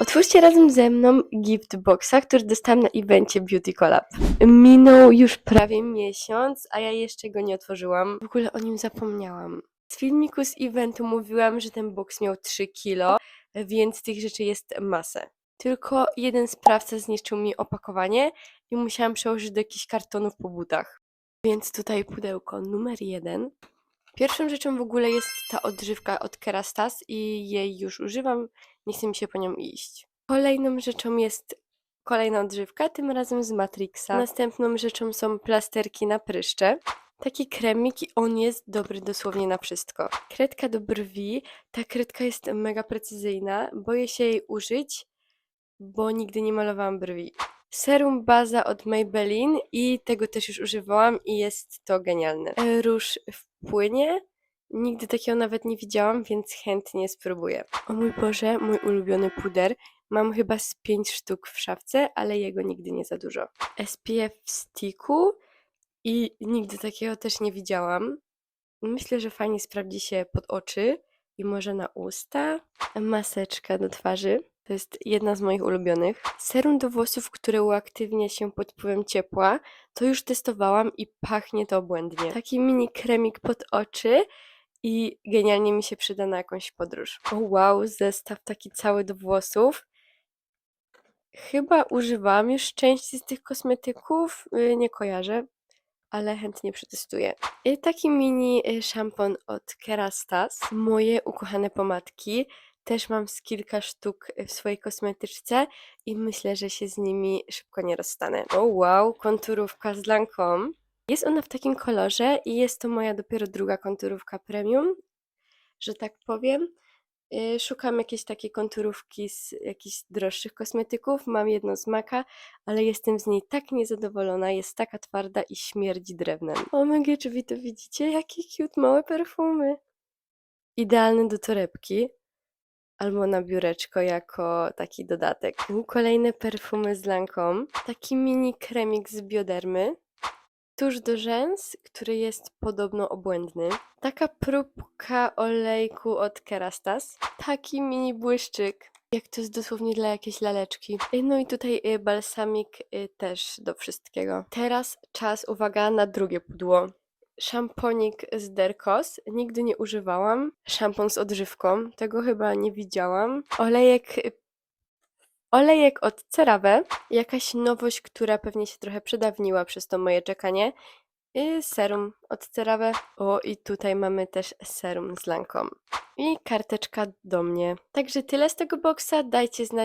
Otwórzcie razem ze mną gift boxa, który dostałam na evencie Beauty Collab. Minął już prawie miesiąc, a ja jeszcze go nie otworzyłam. W ogóle o nim zapomniałam. Z filmiku z eventu mówiłam, że ten box miał 3 kilo, więc tych rzeczy jest masę. Tylko jeden sprawca zniszczył mi opakowanie i musiałam przełożyć do jakichś kartonów po butach. Więc tutaj pudełko numer jeden. Pierwszą rzeczą w ogóle jest ta odżywka od Kerastas i jej już używam, nie chce mi się po nią iść. Kolejną rzeczą jest kolejna odżywka, tym razem z Matrixa. Następną rzeczą są plasterki na pryszcze. Taki kremik i on jest dobry dosłownie na wszystko. Kredka do brwi, ta kredka jest mega precyzyjna, boję się jej użyć, bo nigdy nie malowałam brwi. Serum baza od Maybelline i tego też już używałam i jest to genialne. E, Róż w płynie. Nigdy takiego nawet nie widziałam, więc chętnie spróbuję. O mój Boże, mój ulubiony puder. Mam chyba z 5 sztuk w szafce, ale jego nigdy nie za dużo. SPF w sticku i nigdy takiego też nie widziałam. Myślę, że fajnie sprawdzi się pod oczy i może na usta. Maseczka do twarzy. To jest jedna z moich ulubionych. Serum do włosów, które uaktywnia się pod wpływem ciepła. To już testowałam i pachnie to obłędnie. Taki mini kremik pod oczy i genialnie mi się przyda na jakąś podróż. O wow, zestaw taki cały do włosów. Chyba używałam już części z tych kosmetyków, y, nie kojarzę, ale chętnie przetestuję. I taki mini y, szampon od Kerastas. Moje ukochane pomadki. Też mam z kilka sztuk w swojej kosmetyczce i myślę, że się z nimi szybko nie rozstanę. O wow, konturówka z Lancome. Jest ona w takim kolorze i jest to moja dopiero druga konturówka premium, że tak powiem. Y, Szukam jakiejś takiej konturówki z jakichś droższych kosmetyków. Mam jedną z Maka, ale jestem z niej tak niezadowolona. Jest taka twarda i śmierdzi drewnem. O mega, czy wy to widzicie? Jakie cute małe perfumy. Idealne do torebki albo na biureczko jako taki dodatek. Kolejne perfumy z Lancome. Taki mini kremik z biodermy. Tuż do rzęs, który jest podobno obłędny. Taka próbka olejku od Kerastas. Taki mini błyszczyk. Jak to jest dosłownie dla jakiejś laleczki. No i tutaj y, balsamik y, też do wszystkiego. Teraz czas, uwaga, na drugie pudło. Szamponik z Derkos. Nigdy nie używałam. Szampon z odżywką. Tego chyba nie widziałam. Olejek Olejek od CeraVe, jakaś nowość, która pewnie się trochę przedawniła przez to moje czekanie. I serum od CeraVe. O, i tutaj mamy też serum z Lancome. I karteczka do mnie. Także tyle z tego boksa. Dajcie znać.